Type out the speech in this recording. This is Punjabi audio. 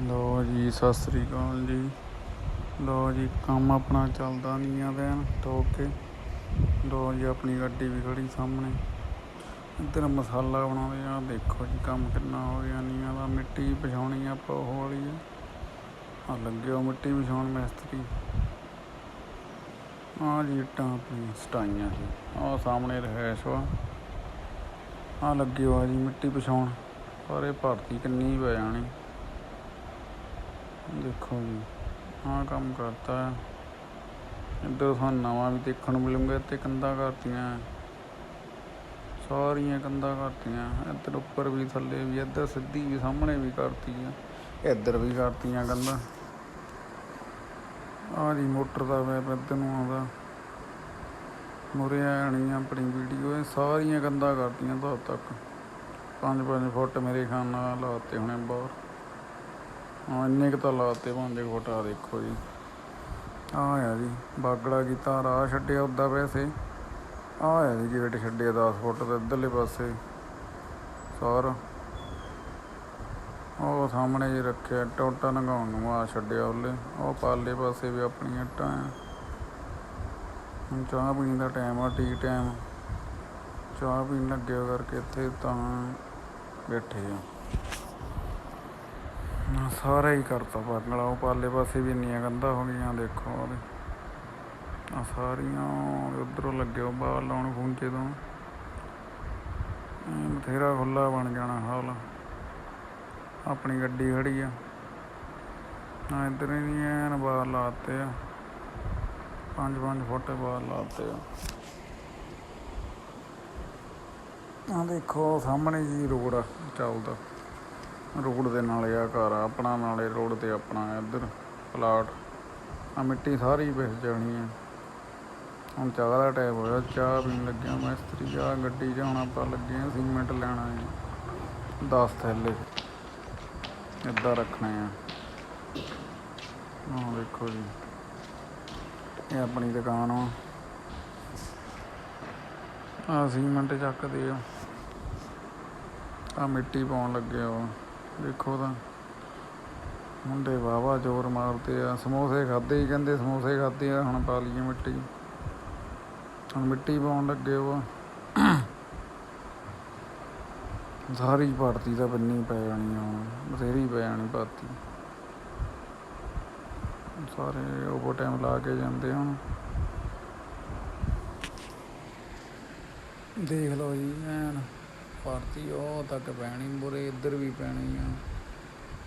ਲੋ ਜੀ, ਸਤਿ ਸ੍ਰੀ ਅਕਾਲ ਜੀ। ਲੋ ਜੀ, ਕੰਮ ਆਪਣਾ ਚੱਲਦਾ ਨਹੀਂ ਆ ਵੈਨ ਠੋਕ ਕੇ। ਲੋ ਜੀ, ਆਪਣੀ ਗੱਡੀ ਵੀ ਖੜੀ ਸਾਹਮਣੇ। ਇੱਧਰ ਮਸਾਲਾ ਬਣਾਉਂਦੇ ਆ। ਦੇਖੋ ਜੀ, ਕੰਮ ਕਿੰਨਾ ਹੋ ਗਿਆ। ਨੀਆਂ ਦਾ ਮਿੱਟੀ ਵਿਛਾਉਣੀ ਆ ਆਪਾਂ ਹੌਲੀ ਆ। ਆਹ ਲੱਗੇ ਹੋ ਮਿੱਟੀ ਵਿਛਾਉਣ ਮਿਸਤਰੀ। ਆ ਜੀ, ਇੱਟਾਂ ਆਪਣੀ ਸਟਾਈਆਂ ਜੀ। ਆ ਸਾਹਮਣੇ ਰਹਿਸ਼ ਵਾ। ਆ ਲੱਗੇ ਹੋ ਆ ਜੀ, ਮਿੱਟੀ ਵਿਛਾਉਣ। ਪਰ ਇਹ ਭਰਤੀ ਕਿੰਨੀ ਪੈ ਜਾਣੀ। ਦੇਖੋ ਜੀ, ਆਹ ਕੰਮ ਕਰਤਾ ਇੱਧਰ ਤੁਹਾਨੂੰ ਨਵਾਂ ਵੀ ਦੇਖਣ ਨੂੰ ਮਿਲੂਗਾ, ਇੱਥੇ ਕੰਧਾਂ ਕਰਤੀਆਂ ਸਾਰੀਆਂ ਕੰਧਾਂ ਕਰਤੀਆਂ ਇੱਧਰ ਉੱਪਰ ਵੀ, ਥੱਲੇ ਵੀ, ਇੱਧਰ ਸਿੱਧੀ ਵੀ, ਸਾਹਮਣੇ ਵੀ ਕਰਤੀ ਆ। ਇੱਧਰ ਵੀ ਕਰਤੀਆਂ ਕੰਧਾਂ। ਆਹ ਜੀ ਮੋਟਰ ਦਾ ਵੈਪ ਇੱਧਰ ਨੂੰ ਆਉਂਦਾ। ਮੁਰੇ ਆਣੀ ਆਪਣੀ ਵੀਡੀਓ, ਇਹ ਸਾਰੀਆਂ ਕੰਧਾਂ ਕਰਤੀਆਂ ਤੋਂ ਤੱਕ। 5-5 ਫੁੱਟ ਮੇਰੇ ਖਾਨ ਨਾਲ ਲਾਤੇ ਹੁਣੇ ਬਾਹਰ। ਇੰਨੇ ਕੁ ਤਾਂ ਲਾਤੇ ਪੰਜ ਕੁ ਫੁੱਟ ਆ ਦੇਖੋ ਜੀ। ਆ ਆ ਜੀ, ਬਾਗੜਾ ਕੀਤਾ, ਰਾਹ ਛੱਡਿਆ ਉੱਦਾਂ ਵੈਸੇ। ਆ ਆ ਜੀ, ਗੇਟ ਛੱਡਿਆ 10 ਫੁੱਟ ਦੇ ਇੱਧਰਲੇ ਪਾਸੇ। ਸਾਰ। ਉਹ ਸਾਹਮਣੇ ਜੀ ਰੱਖਿਆ, ਟੋਟਾ ਨਗਾਉਣ ਨੂੰ ਆ ਛੱਡਿਆ ਉਹਲੇ ਉਹ ਪਾਲੇ ਪਾਸੇ ਵੀ ਆਪਣੀਆਂ ਇੱਟਾਂ ਹੁਣ ਚਾਹ ਪੀਣ ਦਾ ਟਾਈਮ ਆ ਟੀ ਟਾਈਮ ਚਾਹ ਪੀਣ ਲੱਗਿਆ ਕਰਕੇ ਇੱਥੇ ਤਾਂ ਬੈਠੇ ਆ। ਸਾਰਾ ਹੀ ਕਰਤਾ ਪਾਗਲਾ ਉਹ ਪਾਲੇ ਪਾਸੇ ਵੀ ਇੰਨੀਆਂ ਕੰਧਾਂ ਹੋ ਗਈਆਂ, ਦੇਖੋ ਉਹਦੇ। ਆ ਸਾਰੀਆਂ ਉਧਰੋਂ ਲੱਗੇ ਉਹ ਬਾਹਰ ਲਾਉਣ ਖੂੰਚੇ ਤੋਂ। ਬਥੇਰਾ ਖੁੱਲਾ ਬਣ ਜਾਣਾ ਹਾਲ। ਆਪਣੀ ਗੱਡੀ ਖੜੀ ਆ। ਆ ਇੱਧਰ ਹੀ ਐਨ ਬਾਹਰ ਲਾਤੇ ਆ। ਪੰਜ ਪੰਜ ਫੁੱਟ ਬਾਹਰ ਲਾਤੇ ਆ। ਆ ਦੇਖੋ, ਸਾਹਮਣੇ ਜੀ ਰੋਡ ਆ ਚੱਲਦਾ। ਰੋਡ ਦੇ ਨਾਲੇ ਆ ਘਰ ਆ ਆਪਣਾ ਨਾਲੇ ਰੋਡ ਤੇ ਆਪਣਾ ਇੱਧਰ ਪਲਾਟ। ਆ ਮਿੱਟੀ ਸਾਰੀ ਵਿਸ ਜਾਣੀ ਹੈ ਹੁਣ ਚਾਹ ਦਾ ਟਾਈਮ ਹੋਇਆ, ਚਾਹ ਪੀਣ ਲੱਗਿਆ ਮਿਸਤਰੀ ਚਾਹ ਗੱਡੀ 'ਚ ਹੁਣ ਆਪਾਂ ਲੱਗੇ ਆ, ਸੀਮੈਂਟ ਲੈਣਾ ਹੈ 10 ਥੈਲੇ ਇੱਦਾਂ ਰੱਖਣੇ ਆ। ਆਹ ਦੇਖੋ ਜੀ, ਇਹ ਆਪਣੀ ਦੁਕਾਨ ਆ। ਆ ਸੀਮੈਂਟ ਚੱਕਦੇ ਆ। ਆ ਮਿੱਟੀ ਪਾਉਣ ਲੱਗੇ ਆ ਦੇਖੋ ਤਾਂ। ਮੁੰਡੇ ਵਾਵਾ ਜ਼ੋਰ ਮਾਰਦੇ ਆ। ਸਮੋਸੇ ਖਾਦੇ ਹੀ ਕਹਿੰਦੇ ਸਮੋਸੇ ਖਾਦੇ ਆ, ਹੁਣ ਪਾ ਲਈਏ ਮਿੱਟੀ। ਹੁਣ ਮਿੱਟੀ ਪਾਉਣ ਲੱਗੇ ਉਹ। ਸਾਰੀ ਭਰਤੀ ਤਾਂ ਬੰਨੀ ਪੈ ਜਾਣੀ ਹੁਣ। ਬਥੇਰੀ ਪੈ ਜਾਣੀ ਭਰਤੀ। ਸਾਰੇ ਓਵਰ ਟਾਈਮ ਲਾ ਕੇ ਜਾਂਦੇ ਹੁਣ। ਦੇਖ ਲਓ ਜੀ, ਐਨ ਭਰਤੀ ਉਹ ਤੱਕ ਪੈਣੀ ਮੁਰੇ ਇੱਧਰ ਵੀ ਪੈਣੀ ਆ।